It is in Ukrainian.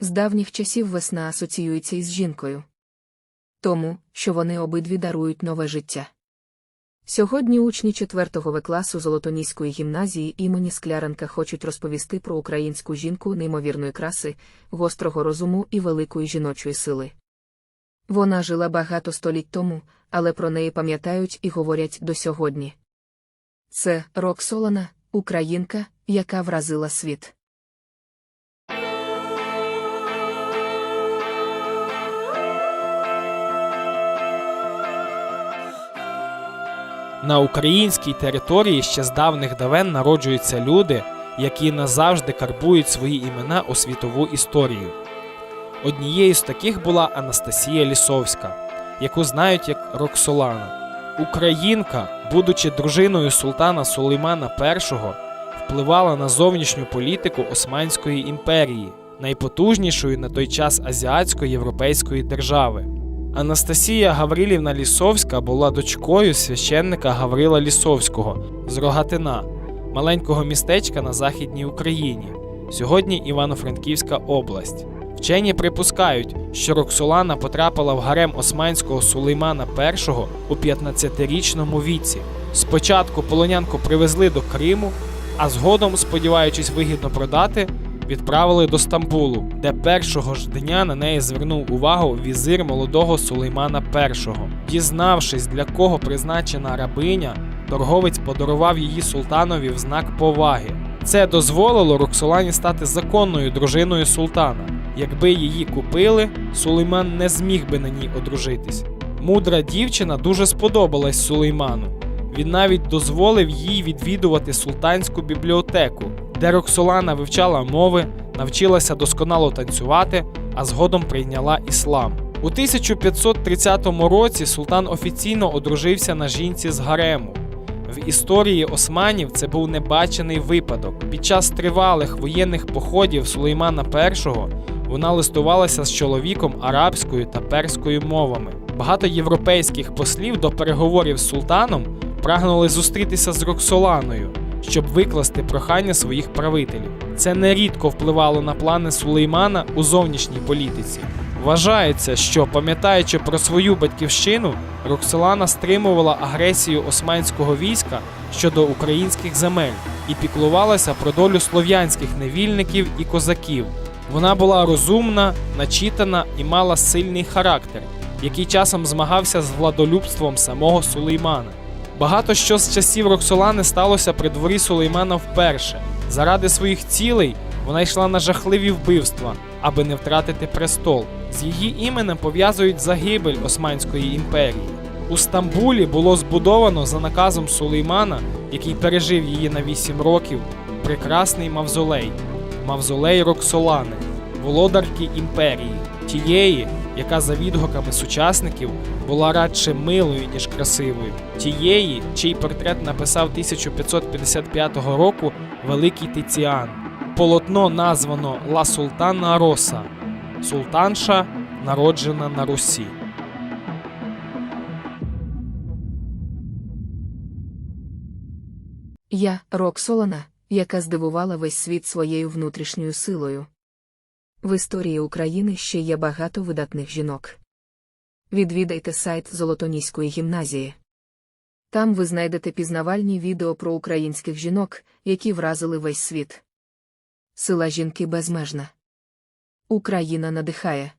З давніх часів весна асоціюється із жінкою. Тому, що вони обидві дарують нове життя. Сьогодні учні 4 В класу Золотоніської гімназії імені Скляренка хочуть розповісти про українську жінку неймовірної краси, гострого розуму і великої жіночої сили. Вона жила багато століть тому, але про неї пам'ятають і говорять до сьогодні. Це Роксолана, українка, яка вразила світ. На українській території ще з давних давен народжуються люди, які назавжди карбують свої імена у світову історію. Однією з таких була Анастасія Лісовська, яку знають як Роксолана. Українка, будучи дружиною султана Сулеймана І, впливала на зовнішню політику Османської імперії, найпотужнішої на той час азіатсько-європейської держави. Анастасія Гаврилівна Лісовська була дочкою священника Гаврила Лісовського з Рогатина, маленького містечка на Західній Україні, сьогодні Івано-Франківська область. Вчені припускають, що Роксолана потрапила в гарем османського Сулеймана І у 15-річному віці. Спочатку полонянку привезли до Криму, а згодом, сподіваючись вигідно продати, відправили до Стамбулу, де першого ж дня на неї звернув увагу візир молодого Сулеймана І. Дізнавшись, для кого призначена рабиня, торговець подарував її султанові в знак поваги. Це дозволило Роксолані стати законною дружиною султана. Якби її купили, Сулейман не зміг би на ній одружитись. Мудра дівчина дуже сподобалась Сулейману. Він навіть дозволив їй відвідувати султанську бібліотеку, де Роксолана вивчала мови, навчилася досконало танцювати, а згодом прийняла іслам. У 1530 році султан офіційно одружився на жінці з гарему. В історії османів це був небачений випадок. Під час тривалих воєнних походів Сулеймана І вона листувалася з чоловіком арабською та перською мовами. Багато європейських послів до переговорів з султаном прагнули зустрітися з Роксоланою, щоб викласти прохання своїх правителів. Це нерідко впливало на плани Сулеймана у зовнішній політиці. Вважається, що, пам'ятаючи про свою батьківщину, Роксолана стримувала агресію османського війська щодо українських земель і піклувалася про долю слов'янських невільників і козаків. Вона була розумна, начитана і мала сильний характер, який часом змагався з владолюбством самого Сулеймана. Багато що з часів Роксолани сталося при дворі Сулеймана вперше. Заради своїх цілей вона йшла на жахливі вбивства, аби не втратити престол. З її іменем пов'язують загибель Османської імперії. У Стамбулі було збудовано за наказом Сулеймана, який пережив її на 8 років, прекрасний мавзолей мавзолей Роксолани, володарки імперії, тієї, яка за відгуками сучасників була радше милою, ніж красивою, тієї, чий портрет написав 1555 року Великий Тиціан. Полотно названо Ла Султана Роса, султанша, народжена на Русі. Я Роксолана, яка здивувала весь світ своєю внутрішньою силою. В історії України ще є багато видатних жінок. Відвідайте сайт Золотоніської гімназії. Там ви знайдете пізнавальні відео про українських жінок, які вразили весь світ. Сила жінки безмежна. Україна надихає.